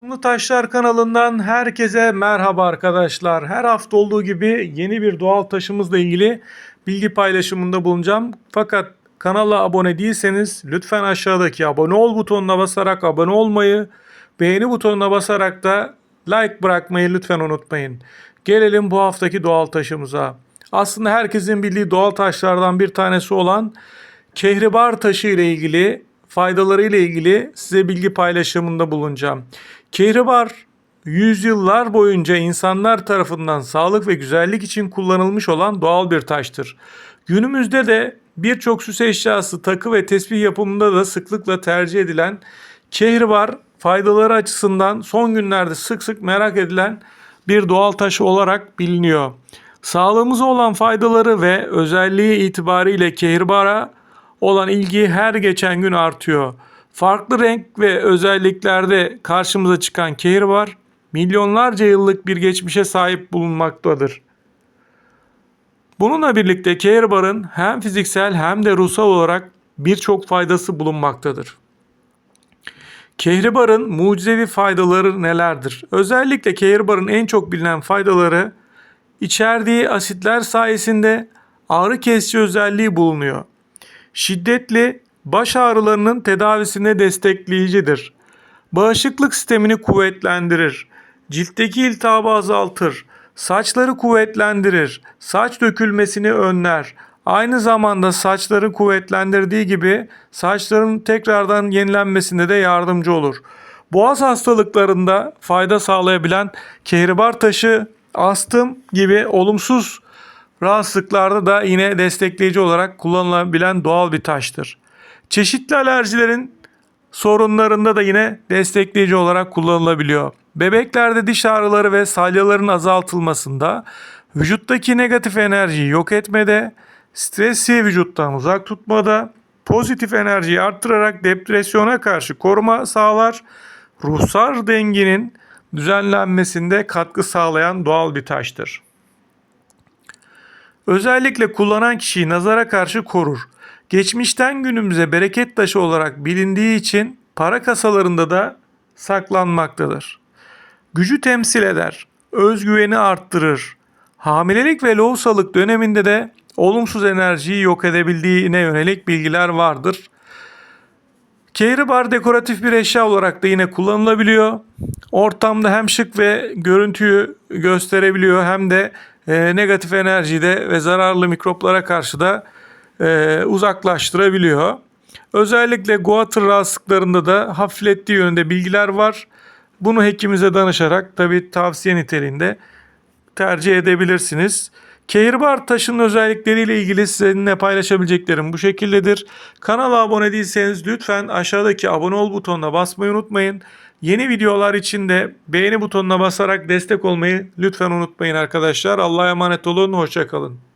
Kumlu Taşlar kanalından herkese merhaba arkadaşlar. Her hafta olduğu gibi yeni bir doğal taşımızla ilgili bilgi paylaşımında bulunacağım. Fakat kanala abone değilseniz lütfen aşağıdaki abone ol butonuna basarak abone olmayı, beğeni butonuna basarak da like bırakmayı lütfen unutmayın. Gelelim bu haftaki doğal taşımıza. Aslında herkesin bildiği doğal taşlardan bir tanesi olan kehribar taşı ile ilgili faydaları ile ilgili size bilgi paylaşımında bulunacağım. Kehribar yüzyıllar boyunca insanlar tarafından sağlık ve güzellik için kullanılmış olan doğal bir taştır. Günümüzde de birçok süs eşyası, takı ve tesbih yapımında da sıklıkla tercih edilen kehribar faydaları açısından son günlerde sık sık merak edilen bir doğal taş olarak biliniyor. Sağlığımıza olan faydaları ve özelliği itibariyle kehirbara olan ilgi her geçen gün artıyor. Farklı renk ve özelliklerde karşımıza çıkan kehribar milyonlarca yıllık bir geçmişe sahip bulunmaktadır. Bununla birlikte kehribarın hem fiziksel hem de ruhsal olarak birçok faydası bulunmaktadır. Kehribarın mucizevi faydaları nelerdir? Özellikle kehribarın en çok bilinen faydaları içerdiği asitler sayesinde ağrı kesici özelliği bulunuyor. Şiddetli baş ağrılarının tedavisine destekleyicidir. Bağışıklık sistemini kuvvetlendirir. Ciltteki iltihabı azaltır. Saçları kuvvetlendirir. Saç dökülmesini önler. Aynı zamanda saçları kuvvetlendirdiği gibi saçların tekrardan yenilenmesinde de yardımcı olur. Boğaz hastalıklarında fayda sağlayabilen kehribar taşı astım gibi olumsuz rahatsızlıklarda da yine destekleyici olarak kullanılabilen doğal bir taştır. Çeşitli alerjilerin sorunlarında da yine destekleyici olarak kullanılabiliyor. Bebeklerde diş ağrıları ve salyaların azaltılmasında, vücuttaki negatif enerjiyi yok etmede, stresi vücuttan uzak tutmada, pozitif enerjiyi arttırarak depresyona karşı koruma sağlar, ruhsal dengenin düzenlenmesinde katkı sağlayan doğal bir taştır. Özellikle kullanan kişiyi nazara karşı korur. Geçmişten günümüze bereket taşı olarak bilindiği için para kasalarında da saklanmaktadır. Gücü temsil eder, özgüveni arttırır. Hamilelik ve lohusalık döneminde de olumsuz enerjiyi yok edebildiğine yönelik bilgiler vardır. Kehribar dekoratif bir eşya olarak da yine kullanılabiliyor. Ortamda hem şık ve görüntüyü gösterebiliyor hem de e, negatif enerjiyi de ve zararlı mikroplara karşı da e, uzaklaştırabiliyor. Özellikle guatr rahatsızlıklarında da hafiflettiği yönünde bilgiler var. Bunu hekiminize danışarak tabi tavsiye niteliğinde tercih edebilirsiniz. Kehribar taşının özellikleriyle ilgili sizinle paylaşabileceklerim bu şekildedir. Kanala abone değilseniz lütfen aşağıdaki abone ol butonuna basmayı unutmayın. Yeni videolar için de beğeni butonuna basarak destek olmayı lütfen unutmayın arkadaşlar. Allah'a emanet olun, hoşçakalın.